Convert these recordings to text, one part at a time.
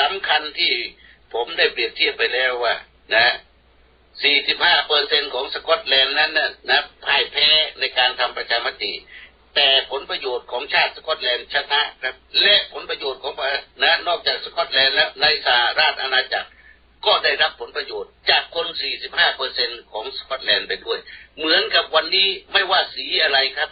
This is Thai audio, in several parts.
สำคัญที่ผมได้เปรียบเทียบไปแล้วว่า นะ 45เปอร์เซ็นของสกอตแลนด์นั้นนะนะพ่ายแพ้ในการทำประชามติ แต่ผลประโยชน์ของชาติสกอตแลนด์ชนะครับ และผลประโยชน์ของนะนอกจากสกอตแลนด์แล้วในสหราชอาณาจักรก็ได้รับผลประโยชน์จากคน 45เปอร์เซ็นของสกอตแลนด์ไปด้วย เหมือนกับวันนี้ไม่ว่าสีอะไรครับ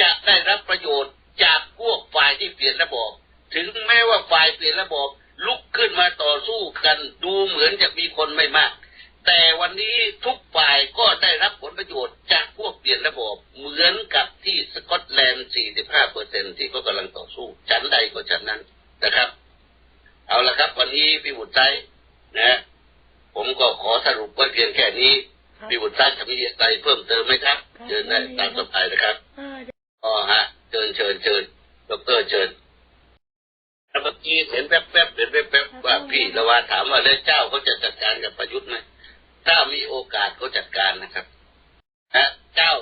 จะได้รับประโยชน์จากพวกฝ่ายที่เปลี่ยนระบบถึงแม้ว่าฝ่ายเปลี่ยนระบบ ลุกขึ้นมาต่อสู้กันดูเหมือนจะมีคนไม่มาก แต่วันนี้ทุกฝ่ายก็ได้รับผลประโยชน์จากพวกเปลี่ยนระบบเหมือนกับที่สกอตแลนด์ 45เปอร์เซ็นที่เขากำลังต่อสู้ฉันใดก็ฉันนั้นนะครับ เอาละครับ วันนี้พี่บุตรใจนะ ผมก็ขอสรุปไว้เพียงแค่นี้ครับพี่บุตรใจจะมีอะไรเพิ่มเติมไหมครับครับเชิญได้ตามสบายนะครับอ่าอ๋อฮะเชิญเชิญเชิญดอกเตอรเชิญแล้วเมื่อ กี้เห็นแป๊บๆเห็นแป๊บๆว่าพี่ละวาถามว่าแล้วเจ้าเขาจะจัดการกับประยุทธ์ไหมถ้ามีโอกาสเขาจัดการนะครับฮะเจ้า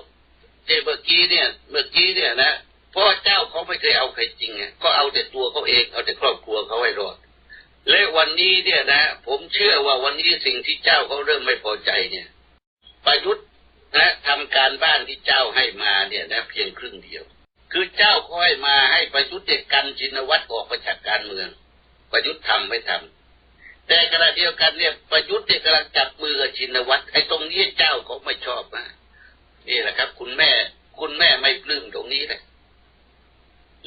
เจเมื่อกี้เนี่ย เมื่อกี้เนี่ยนะเพราะว่าเจ้าเขาไม่เคยเอาใครจริงไงก็เอาแต่ตัวเขาเองเอาแต่ครอบครัวเขาให้รอด และวันนี้เนี่ยนะ ผมเชื่อว่าวันนี้สิ่งที่เจ้าเขาเริ่มไม่พอใจเนี่ย ประยุทธ์นะทำการบ้านที่เจ้าให้มาเนี่ยนะ เพียงครึ่งเดียว คือเจ้าค่อยมาให้ ประยุทธ์เด็กกันชินวัตรออกไปจากการเมือง ประยุทธ์ทำไม่ทำแต่ขณะเดียวกันเนี่ยประยุทธ์เนี่ยกำลังจับมือกับชินวัตรไอ้ตรงนี้เจ้าเขาไม่ชอบนะนี่แหละครับ คุณแม่ คุณแม่ไม่ปลื้มตรงนี้แหละ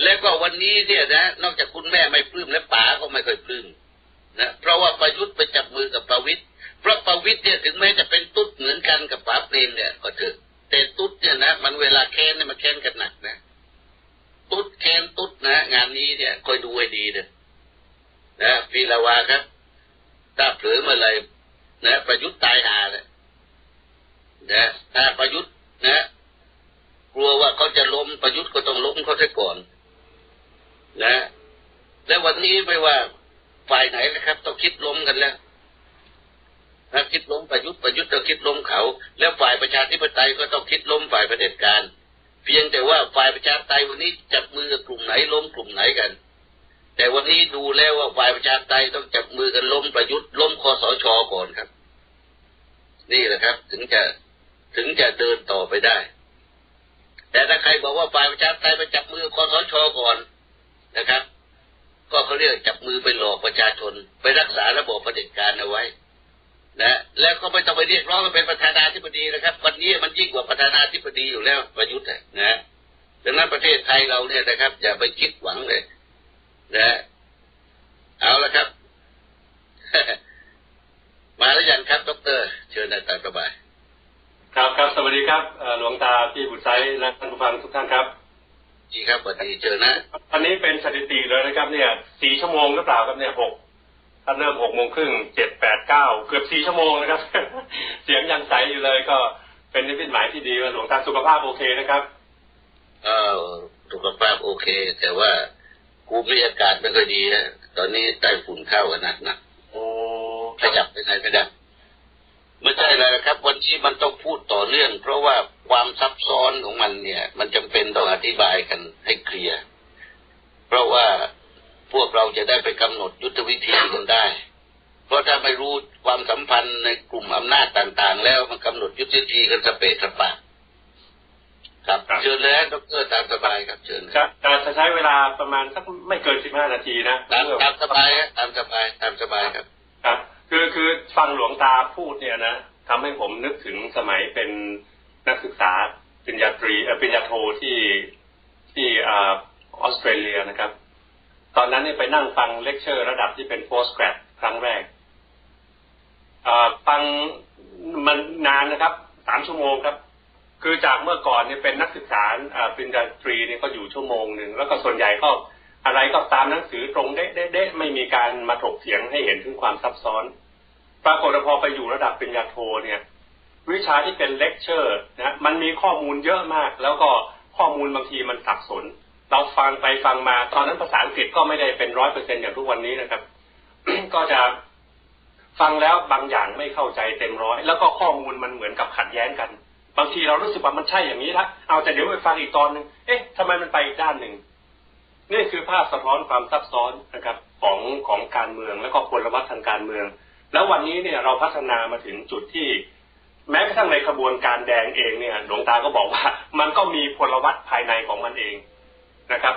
แล้วก็วันนี้เนี่ยนะ นอกจากคุณแม่ไม่ปลื้มและป๋าก็ไม่ค่อยปลื้มนะเพราะว่าประยุทธ์ไปจับมือกับประวิตรเพราะประวิตรเนี่ยถึงแม้จะเป็นตุ๊ดเหมือนกันกับป๋าเปรมเนี่ยก็เถอะแต่ตุ๊ดเนี่ยนะมันเวลาแค้นเนี่ยมันแค้นกันหนักนะ นี้เนี่ยคอยดูให้ดีเนะนะพีละวาครับถ้าเผลอเมื่อไรนะประยุทธ์ตายหาเลยนะถ้าประยุทธ์นะ กลัวว่าเขาจะล้มประยุทธ์ก็ต้องล้มเขาซะก่อน นะ แล้ววันนี้ไม่ว่าฝ่ายไหนนะครับ ต้องคิดล้มกันแล้วถ้าคิดล้มประยุทธ์ประยุทธ์ต้องคิดล้มเขา แล้วฝ่ายประชาธิปไตยก็ต้องคิดล้มฝ่ายเผด็จการ เพียงแต่ว่าฝ่ายประชาธิปไตยวันนี้จับมือกับกลุ่มไหนล้มกลุ่มไหนกัน แต่วันนี้ดูแล้วว่าฝ่ายประชาธิปไตยต้องจับมือกันล้มประยุทธ์ล้มคอสชก่อนครับ นี่แหละครับ ถึงจะถึงจะเดินต่อไปได้ แต่ถ้าใครบอกว่าฝ่ายประชาธิปไตยไปจับมือคอสชก่อนนะครับ ก็เขาเรียกจับมือไปหลอกประชาชน ไปรักษาระบบประเผด็จการเอาไว้ นะแล้วก็ไม่ต้องไปเรียกร้องให้เป็นประธานาธิบดีนะครับ วันนี้มันยิ่งกว่าประธานาธิบดีอยู่แล้วประยุทธ์อะนะดังนั้นประเทศไทยเราเนี่ยนะครับ อย่าไปคิดหวังเลย นะเอาละครับ มาแล้วยังครับดอกเตอรเชิญได้ตามสบายครับครับสวัสดีครับเอ่อหลวงตาพี่บุตรไซและท่านผู้ฟังทุกท่านครับดีครับสวัสดีเชิญนะวันนี้เป็นสถิติเลยนะครับ เนี่ยสี่ชั่วโมงหรือเปล่าครับเนี่ยหก ถ้าเริ่มหกโมงครึ่งเจ็ดแปดเก้าเกือบสี่ชั่วโมงนะครับ เสียงยังใสอยู่เลยก็เป็นนิมิตหมายที่ดีว่าหลวงตาสุขภาพโอเคนะครับเออสุขภาพโอเค แต่ว่าภูมิอากาศไม่ค่อยดีนะตอนนี้ไต้ฝุ่นเข้ากันหนักหนักโอ้ขยับไปไหนไม่ได้ไม่ใช่อะไรนะครับ วันนี้มันต้องพูดต่อเนื่อง เพราะว่าความซับซ้อนของมันเนี่ย มันจำเป็นต้องอธิบายกันให้เคลียร์เพราะว่า พวกเราจะได้ไปกำหนดยุทธวิธีกันได้ เพราะถ้าไม่รู้ความสัมพันธ์ในกลุ่มอำนาจต่างๆ แล้วมันกำหนดยุทธวิธีกันสเปะสปะครับเชิญเลยฮะดรตามสบายครับเชิญจะจะจะใช้เวลาประมาณสักไม่เกินสิบห้านาทีนะตามตามสบายฮะตามสบายตามสบายครับ ครับ คือคือฟังหลวงตาพูดเนี่ยนะทำให้ผมนึกถึงสมัยเป็นนักศึกษาปริญญาตรีเอ่อปริญญาโทที่ที่อ่าออสเตรเลียนะครับ ตอนนั้นเนี่ยไปนั่งฟังเลคเชอร์ระดับที่เป็น post grad ครั้งแรกฟังมันนานนะครับสามชั่วโมงครับ คือจากเมื่อก่อนเนี่ยเป็นนักศึกษาอ่าปริญญาตรีเนี่ยก็อยู่ชั่วโมงหนึ่งแล้วก็ส่วนใหญ่ก็อะไรก็ตามหนังสือตรงเด๊ะเด๊ะเด๊ะไม่มีการมาถกเถียงให้เห็นถึงความซับซ้อน ปรากฏพอไปอยู่ระดับปริญญาโทเนี่ย วิชาที่เป็นเลคเชอร์นะมันมีข้อมูลเยอะมาก แล้วก็ข้อมูลบางทีมันสับสน เราฟังไปฟังมาตอนนั้นภาษาอังกฤษก็ไม่ได้เป็นร้อยเปอร์เซ็นอย่างทุกวันนี้นะครับ ก็จะฟังแล้วบางอย่างไม่เข้าใจเต็มร้อยแล้วก็ข้อมูลมันเหมือนกับขัดแย้งกัน บางทีเรารู้สึกว่ามันใช่อย่างนี้ละเอาแต่เดี๋ยวไปฟังอีกตอนหนึ่งเอ๊ะทำไมมันไปอีกด้านหนึ่งนี่คือภาพสะท้อนความซับซ้อนนะครับ ของของการเมืองและก็พลวัตทางการเมือง แล้ววันนี้เนี่ยเราพัฒนามาถึงจุดที่ แม้กระทั่งในขบวนการแดงเองเนี่ยหลวงตาก็บอกว่า มันก็มีพลวัตภายในของมันเอง นะครับ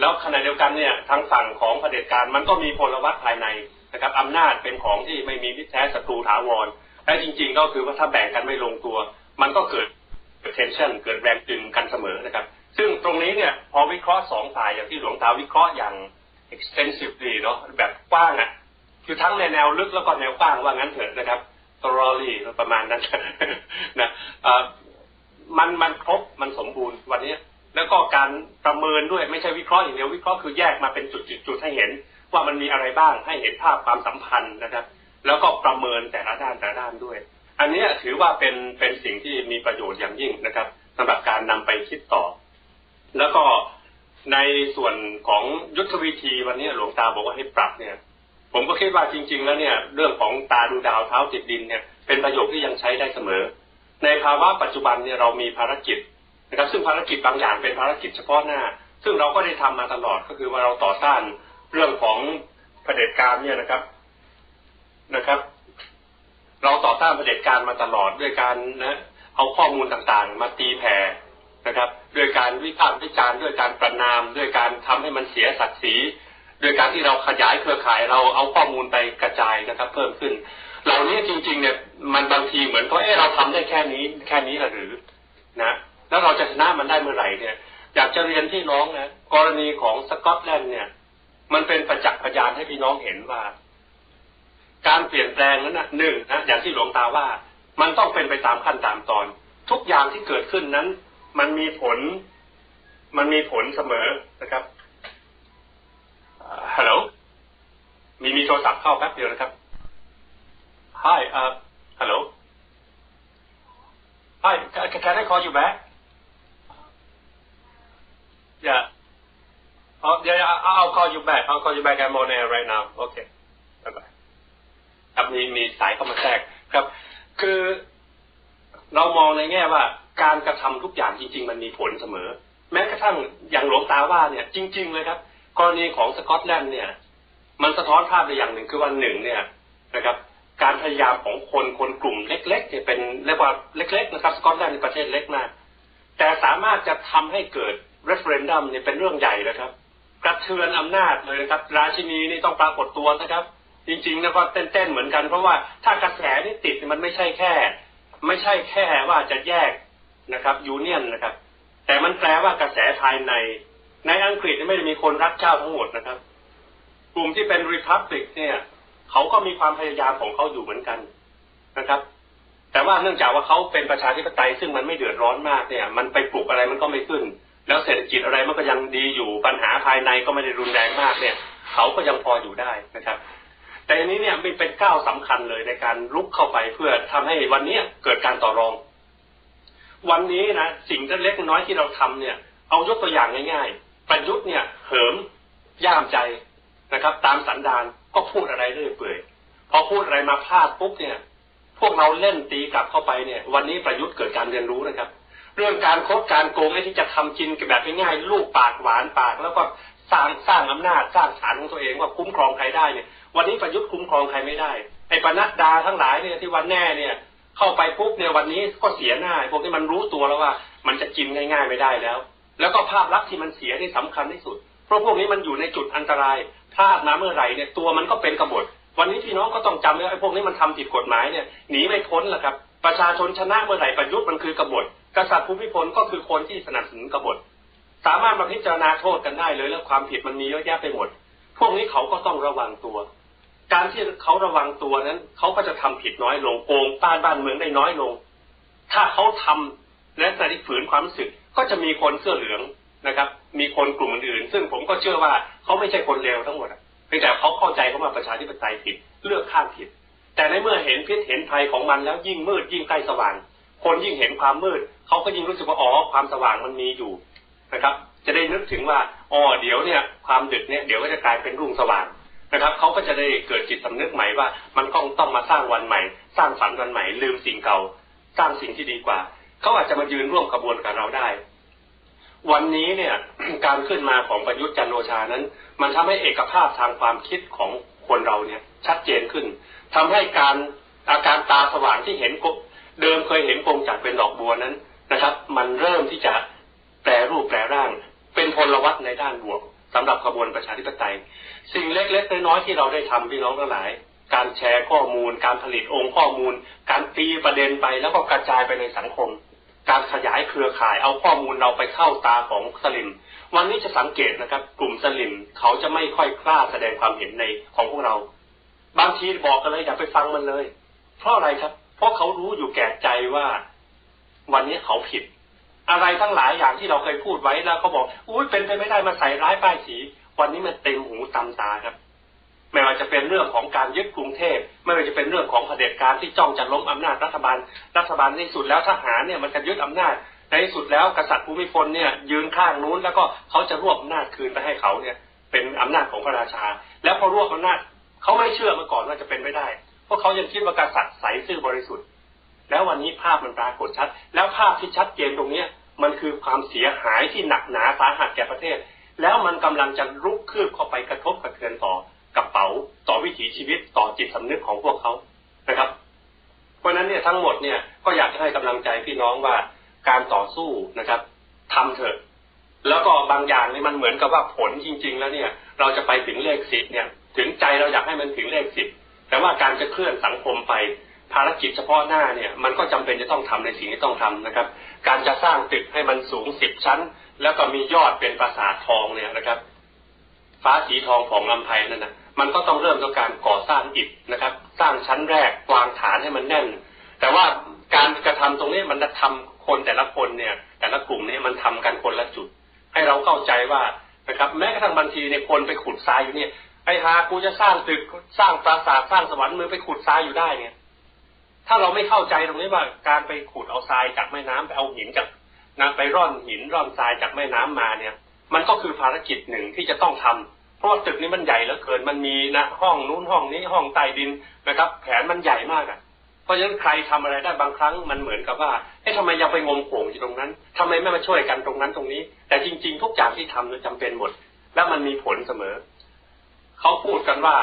แล้วขณะเดียวกันเนี่ยทางฝั่งของเผด็จการมันก็มีพลวัตภายในนะครับอำนาจเป็นของที่ไม่มีมิตรแท้ศัตรูถาวรและจริง ๆ ก็คือว่าถ้าแบ่งกันไม่ลงตัว มันก็เกิด tension เกิดแรงดึงกันเสมอนะครับ ซึ่งตรงนี้เนี่ยพอวิเคราะห์สองฝ่ายอย่างที่หลวงตาวิเคราะห์อย่าง extensively เนาะแบบกว้างอะ่ะคือทั้งในแนวลึกแล้วก็แนวกว้างว่างั้นเถอะนะครับ thoroughly ประมาณนั้นนะอ่อมันมันครบมันสมบูรณ์วันนี้ แล้วก็การประเมินด้วยไม่ใช่วิเคราะห์อย่างเดียววิเคราะห์คือแยกมาเป็นจุดๆๆให้เห็น ว่ามันมีอะไรบ้างให้เห็นภาพความสัมพันธ์นะครับ แล้วก็ประเมินแต่ละด้านแต่ละด้านด้วย อันนี้ถือว่าเป็นเป็นสิ่งที่มีประโยชน์อย่างยิ่งนะครับสำหรับการนำไปคิดต่อ แล้วก็ในส่วนของยุทธวิธีวันนี้หลวงตาบอกว่าให้ปรับเนี่ย ผมก็คิดว่าจริง ๆ แล้วเนี่ย เรื่องของตาดูดาวเท้าติดดินเนี่ยเป็นประโยคที่ยังใช้ได้เสมอ ในภาวะปัจจุบันเนี่ยเรามีภารกิจ นะครับซึ่งภารกิจบางอย่างเป็นภารกิจเฉพาะหน้า ซึ่งเราก็ได้ทำมาตลอดก็คือว่าเราต่อต้านเรื่องของเผด็จการเนี่ยนะครับนะครับ เราต่อต้านเผด็จการมาตลอดด้วยการนะเอาข้อมูลต่างๆ มาตีแผ่นะครับ ด้วยการวิพากษ์วิจารณ์ด้วยการประนาม ด้วยการทำให้มันเสียศักดิ์ศรีด้วยการที่เราขยายเครือข่ายเราเอาข้อมูลไปกระจายนะครับ เพิ่มขึ้น เหล่านี้จริง ๆ เนี่ย มันบางทีเหมือนก็เออเราทำได้แค่นี้ แค่นี้หรือนะ แล้วเราจะชนะมันได้เมื่อไหร่เนี่ยอยากจะเรียนพี่น้องนะกรณีของสกอตแลนด์เนี่ย มันเป็นประจักษ์พยานให้พี่น้องเห็นว่า การเปลี่ยนแปลงนั้นนะหนึ่งนะอย่างที่หลวงตาว่า มันต้องเป็นไปตามขั้นตามตอน ทุกอย่างที่เกิดขึ้นนั้น มันมีผล มันมีผลเสมอนะครับฮัลโหลมีมีโทรศัพท์เข้าแป๊บเดียวนะครับ Hi อ่าฮัลโหล Hi can can I call you back Yeah Oh yeah yeah I'll call you back I'll call you back I'm on air right now Okay bye bye ครับมีมีสายเข้ามาแทรกครับ คือเรามองในแง่ว่า การกระทำทุกอย่างจริง ๆ มันมีผลเสมอ แม้กระทั่งอย่างหลวงตาว่าเนี่ย จริง ๆ เลยครับ กรณีของสกอตแลนด์เนี่ย มันสะท้อนภาพในอย่างหนึ่งคือวันหนึ่งเนี่ยนะครับ การพยายามของคนคนกลุ่มเล็กๆเนี่ยเป็นเรียกว่าเล็ก ๆ นะครับ สกอตแลนด์เป็นประเทศเล็กมาก แต่สามารถจะทำให้เกิด referendum เนี่ยเป็นเรื่องใหญ่นะครับ กระเทือนอำนาจเลยนะครับ ราชินีนี่ต้องปรากฏตัวนะครับ จริงๆนะก็เต้นๆเหมือนกัน เพราะว่าถ้ากระแสนี่ติดมันไม่ใช่แค่ ไม่ใช่แค่ว่าจะแยกนะครับยูเนียนนะครับ แต่มันแปลว่ากระแสภายใน ในอังกฤษไม่ได้มีคนรักเจ้าทั้งหมดนะครับ กลุ่มที่เป็นริพับลิกเนี่ย เขาก็มีความพยายามของเขาอยู่เหมือนกันนะครับ แต่ว่าเนื่องจากว่าเขาเป็นประชาธิปไตยซึ่งมันไม่เดือดร้อนมากเนี่ย มันไปปลุกอะไรมันก็ไม่ขึ้น แล้วเศรษฐกิจอะไรมันก็ยังดีอยู่ปัญหาภายในก็ไม่ได้รุนแรงมากเนี่ย เขาก็ยังพออยู่ได้นะครับ แต่อันนี้เนี่ยมันเป็นก้าวสำคัญเลยในการลุกเข้าไปเพื่อทำให้วันนี้เกิดการต่อรอง วันนี้นะสิ่งเล็กน้อยที่เราทำเนี่ย เอายกตัวอย่างง่ายๆ ประยุทธ์เนี่ยเหิมย่ามใจนะครับ ตามสันดานก็พูดอะไรเรื่อยเปื่อยพอพูดอะไรมาพลาดปุ๊บเนี่ย พวกเราเล่นตีกลับเข้าไปเนี่ย วันนี้ประยุทธ์เกิดการเรียนรู้นะครับ เรื่องการคบการโกงไอ้ที่จะทำกินแบบง่ายๆลูกปากหวานปาก แล้วก็สร้างสร้างอำนาจสร้างฐานของตัวเองว่าคุ้มครองใครได้เนี่ย วันนี้ประยุทธ์คุ้มครองใครไม่ได้ไอ้ปนัดดาทั้งหลายเนี่ยที่วันแน่เนี่ย เข้าไปปุ๊บเนี่ยวันนี้ก็เสียหน้าพวกที่มันรู้ตัวแล้วว่า มันจะกินง่าย ๆไม่ได้แล้ว แล้วก็ภาพลักษณ์ที่มันเสียที่สำคัญที่สุด เพราะพวกนี้มันอยู่ในจุดอันตรายพลาดมาเมื่อไหร่เนี่ยตัวมันก็เป็นกบฏ วันนี้พี่น้องก็ต้องจำไว้ว่าไอ้พวกนี้มันทำผิดกฎหมายเนี่ยหนีไม่พ้นแหรอกครับ ประชาชนชนะเมื่อไหร่ประยุทธ์มันคือกบฏกษัตริย์ภูมิพลก็คือคนที่สนับสนุนกบฏสามารถมาพิจารณาโทษกันได้เลยแล้วความผิดมันมีเยอะแยะไปหมด พวกนี้เขาก็ต้องระวังตัว การที่เขาระวังตัวนั้นเขาก็จะทำผิดน้อยลงโกงป้านบ้านเมืองได้น้อยลง ถ้าเขาทำและสนิฝืนความรู้สึกก็จะมีคนเสื้อเหลืองนะครับ มีคนกลุ่มอื่นๆซึ่งผมก็เชื่อว่าเขาไม่ใช่คนเลวทั้งหมดอะ พียงแต่เขาเข้าใจเขามาประชาธิปไตยผิดเลือกข้างผิด แต่ในเมื่อเห็นพิษเห็นภัยของมันแล้วยิ่งมืดยิ่งใกล้สว่าง คนยิ่งเห็นความมืดเขาก็ยิ่งรู้สึกว่าอ๋อความสว่างมันมีอยู่นะครับ จะได้นึกถึงว่าอ๋อเดี๋ยวเนี่ย ความดึกเนี่ยเดี๋ยวก็จะกลายเป็นรุ่งสว่างนะครับเขาก็จะได้เกิดจิตสำนึกใหม่ว่า มันต้องต้องมาสร้างวันใหม่ สร้างฝันวันใหม่ ลืมสิ่งเก่า สร้างสิ่งที่ดีกว่าเขาอาจจะมายืนร่วมขบวนกับเราได้ วันนี้เนี่ยการขึ้นมาของประยุทธ์จันโอชานั้น มันทำให้เอกภาพทางความคิดของคนเราเนี่ย ชัดเจนขึ้นทำให้การอาการตาสว่างที่เห็นเดิมเคยเห็นกงจักรเป็นดอกบัวนั้นนะครับ มันเริ่มที่จะแปรรูปแปรร่าง เป็นพลวัตในด้านบวกสำหรับขบวนประชาธิปไตย สิ่งเล็กๆน้อยๆที่เราได้ทำพี่น้องทั้งหลาย การแชร์ข้อมูล การผลิตองค์ข้อมูล การตีประเด็นไปแล้วก็กระจายไปในสังคม การขยายเครือข่าย เอาข้อมูลเราไปเข้าตาของสลิม วันนี้จะสังเกตนะครับ กลุ่มสลิมเขาจะไม่ค่อยกล้าแสดงความเห็นในของพวกเรา บางทีบอกกันเลยอย่าไปฟังมันเลย เพราะอะไรครับ เพราะเขารู้อยู่แก่ใจว่า วันนี้เขาผิด อะไรทั้งหลายอย่างที่เราเคยพูดไว้แล้วเขาบอกอุ้ยเป็นไปไม่ได้มาใส่ร้ายป้ายสี วันนี้มันเต็มหูตำตาครับ ไม่ว่าจะเป็นเรื่องของการยึดกรุงเทพไม่ว่าจะเป็นเรื่องของเผด็จการที่จ้องจะล้มอำนาจรัฐบาล รัฐบาลในสุดแล้วทหารเนี่ยมันจะยึดอำนาจในที่สุดแล้วกษัตริย์ภูมิพลเนี่ยยืนข้างนู้นแล้วก็เขาจะรวบอำนาจคืนไปให้เขาเนี่ย เป็นอำนาจของพระราชา แล้วพอรวบอำนาจเขาไม่เชื่อมาก่อนว่าจะเป็นไม่ได้เพราะเขายังคิดว่ากษัตริย์ใสซื่อบริสุทธิ์ แล้ววันนี้ภาพมันปรากฏชัด แล้วภาพที่ชัดเจนตรงเนี้ยมันคือความเสียหายที่หนักหนาสาหัสแก่ประเทศ แล้วมันกำลังจะรุกคืบเข้าไปกระทบกระเทือนต่อ กระเป๋าต่อวิถีชีวิตต่อจิตสำนึกของพวกเขานะครับ เพราะฉะนั้นเนี่ยทั้งหมดเนี่ยก็อยากจะให้กำลังใจพี่น้องว่าการต่อสู้นะครับทำเถอะ แล้วก็บางอย่างนี่มันเหมือนกับว่าผลจริง ๆ แล้วเนี่ย เราจะไปถึงเลขสิบเนี่ย ถึงใจเราอยากให้มันถึงเลขสิบแต่ว่าการจะเคลื่อนสังคมไปภารกิจเฉพาะหน้าเนี่ยมันก็จำเป็นจะต้องทำในสิ่งที่ต้องทำนะครับ การจะสร้างตึกให้มันสูงสิบชั้น แล้วก็มียอดเป็นปราสาททองเนี่ยนะครับ ฟ้าสีทองของลำไพนั่นนะ มันก็ต้องเริ่มจากการก่อสร้างอิฐนะครับ สร้างชั้นแรกวางฐานให้มันแน่น แต่ว่าการกระทำตรงนี้มันจะทำคนแต่ละคนเนี่ย แต่ละกลุ่มเนี่ยมันทำกันคนละจุด ให้เราเข้าใจว่านะครับ แม้กระทั่งบางทีเนี่ยคนไปขุดทรายอยู่เนี่ยไอ้หากูจะสร้างตึกสร้างปราสาทสร้างสวรรค์มือไปขุดทรายอยู่ได้เนี่ยถ้าเราไม่เข้าใจตรงนี้ว่าการไปขุดเอาทรายจากแม่น้ำไปเอาหินจากนะไปร่อนหินร่อนทรายจากแม่น้ำมาเนี่ย มันก็คือภารกิจหนึ่งที่จะต้องทำ เพราะว่าตึกนี้มันใหญ่เหลือเกินมันมีนะห้องนู้นห้องนี้ห้องใต้ดินนะครับ แผนมันใหญ่มากอะ เพราะฉะนั้นใครทำอะไรได้บางครั้งมันเหมือนกับว่าเอ๊ะทำไมยังไปงมโขงอยู่ตรงนั้นทำไมไม่มาช่วยกันตรงนั้นตรงนี้ แต่จริง ๆ ทุกอย่างที่ทำเนี่ยจำเป็นหมด แล้วมันมีผลเสมอเขาพูดกันว่า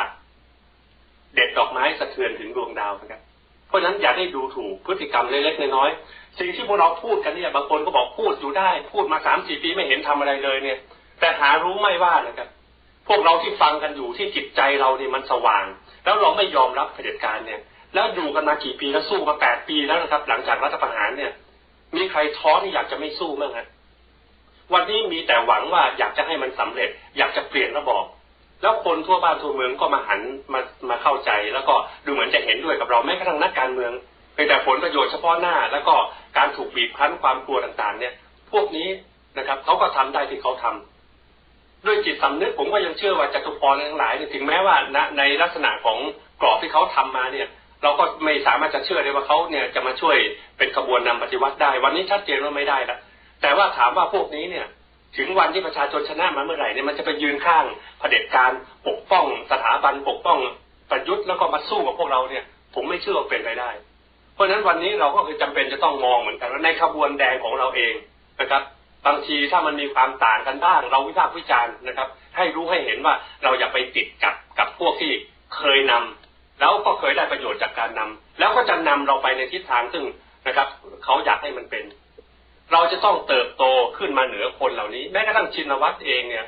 เด็ดดอกไม้สะเทือนถึงดวงดาวนะครับเพราะฉะนั้นอย่าได้ดูถูกพฤติกรรมเล็กๆน้อยๆสิ่งที่พวกเราพูดกันเนี่ยบางคนก็บอกพูดอยู่ได้ พูดมาสามสี่ปีไม่เห็นทำอะไรเลยเนี่ย แต่หารู้ไม่ว่านะครับ พวกเราที่ฟังกันอยู่ที่จิตใจเราเนี่ยมันสว่าง แล้วเราไม่ยอมรับเผด็จการเนี่ย แล้วอยู่กันมากี่ปีแล้วสู้มาแปดปีแล้วนะครับ หลังจากรัฐประหารเนี่ย มีใครท้อที่อยากจะไม่สู้มั้งฮะวันนี้มีแต่หวังว่าอยากจะให้มันสำเร็จ อยากจะเปลี่ยนระบอบแล้วคนทั่วบ้านทั่วเมืองก็มาหันมามาเข้าใจ แล้วก็ดูเหมือนจะเห็นด้วยกับเราแม้กระทั่งนักการเมืองเพียงแต่ผลประโยชน์เฉพาะหน้า แล้วก็การถูกบีบคั้นความกลัวต่างๆ เนี่ย พวกนี้นะครับเขาก็ทำได้ที่เขาทำ ด้วยจิตสำนึกผมก็ยังเชื่อว่าจตุพรทั้งหลายเนี่ยถึงแม้ว่าณในลักษณะของกรอบที่เขาทำมาเนี่ย เราก็ไม่สามารถจะเชื่อได้ว่าเขาเนี่ยจะมาช่วยเป็นขบวนนำปฏิวัติได้ วันนี้ชัดเจนว่าไม่ได้ละแต่ว่าถามว่าพวกนี้เนี่ย ถึงวันที่ประชาชนชนะมาเมื่อไหร่เนี่ยมันจะไปยืนข้างเผด็จการปกป้องสถาบันปกป้องประยุทธ์แล้วก็มาสู้กับพวกเราเนี่ย ผมไม่เชื่อว่าเป็นไปได้ เพราะฉะนั้นวันนี้เราก็คือจำเป็นจะต้องมองเหมือนกันว่าในขบวนแดงของเราเองนะครับ บางทีถ้ามันมีความต่างกันบ้างเราวิพากษ์วิจารณ์นะครับ ให้รู้ให้เห็นว่าเราอย่าไปติดกับกับพวกที่เคยนำแล้วก็เคยได้ประโยชน์จากการนำแล้วก็จะนำเราไปในทิศทางซึ่งนะครับเขาอยากให้มันเป็น เราจะต้องเติบโตขึ้นมาเหนือคนเหล่านี้ แม้กระทั่งชินวัตรเองเนี่ย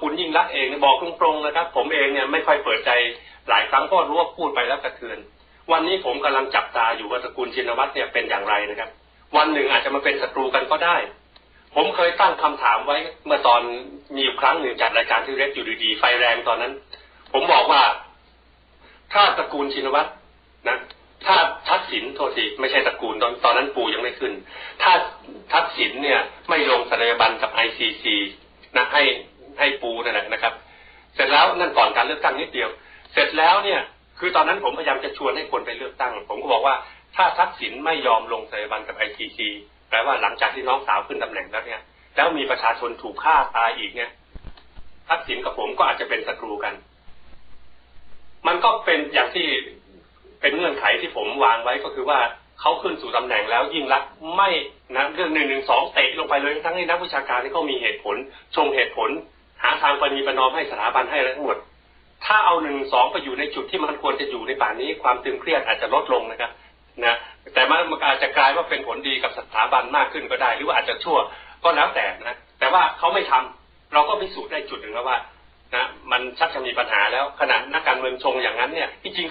คุณยิ่งรักเองบอกตรงๆนะครับ ผมเองเนี่ยไม่ค่อยเปิดใจหลายครั้งก็รู้ว่าพูดไปแล้วกระเทือน วันนี้ผมกำลังจับตาอยู่ว่าตระกูลชินวัตรเนี่ยเป็นอย่างไรนะครับ วันหนึ่งอาจจะมาเป็นศัตรูกันก็ได้ ผมเคยตั้งคำถามไว้ เมื่อตอนมีครั้งหนึ่งจัดรายการที่เรดอยู่ดีๆไฟแรงตอนนั้น ผมบอกว่า ถ้าตระกูลชินวัตรนะ ถ้าทักษิณโทษทีไม่ใช่ตระกูลตอนตอนนั้นปู่ยังไม่ขึ้น ถ้าทักษิณเนี่ย ไม่ลงสัญญาบันกับไอซีซีนะให้ให้ปูนั่นแหละนะครับ เสร็จแล้วนั่นก่อนการเลือกตั้งนิดเดียว เสร็จแล้วเนี่ย คือตอนนั้นผมพยายามจะชวนให้คนไปเลือกตั้ง ผมก็บอกว่าถ้าทักษิณไม่ยอมลงสัญญาบันกับไอซีซี แปลว่าหลังจากที่น้องสาวขึ้นตำแหน่งแล้วเนี่ย แล้วมีประชาชนถูกฆ่าตายอีกเนี่ยทักษิณกับผมก็อาจจะเป็นศัตรูกัน มันก็เป็นอย่างที่เป็นเงื่อนไขที่ผมวางไว้ก็คือว่าเขาขึ้นสู่ตำแหน่งแล้วยิ่งรักไม่นะเรื่องหนึ่งหนึ่งสองเตะลงไปเลยทั้งที่นักวิชาการที่เขามีเหตุผล ชงเหตุผล หาทางปณีประนอมให้สถาบันให้อะไรทั้งหมด ถ้าเอาหนึ่งสองไปอยู่ในจุดที่มันควรจะอยู่ในป่านนี้ ความตึงเครียดอาจจะลดลงนะครับ นะ แต่มันอาจจะกลายว่าเป็นผลดีกับสถาบันมากขึ้นก็ได้ หรือว่าอาจจะชั่วก็แล้วแต่นะแต่ว่าเขาไม่ทำเราก็พิสูจน์ได้จุดหนึ่งแล้วว่านะมันชักจะมีปัญหาแล้วขณะนักการเมืองชงอย่างนั้นเนี่ยที่จริง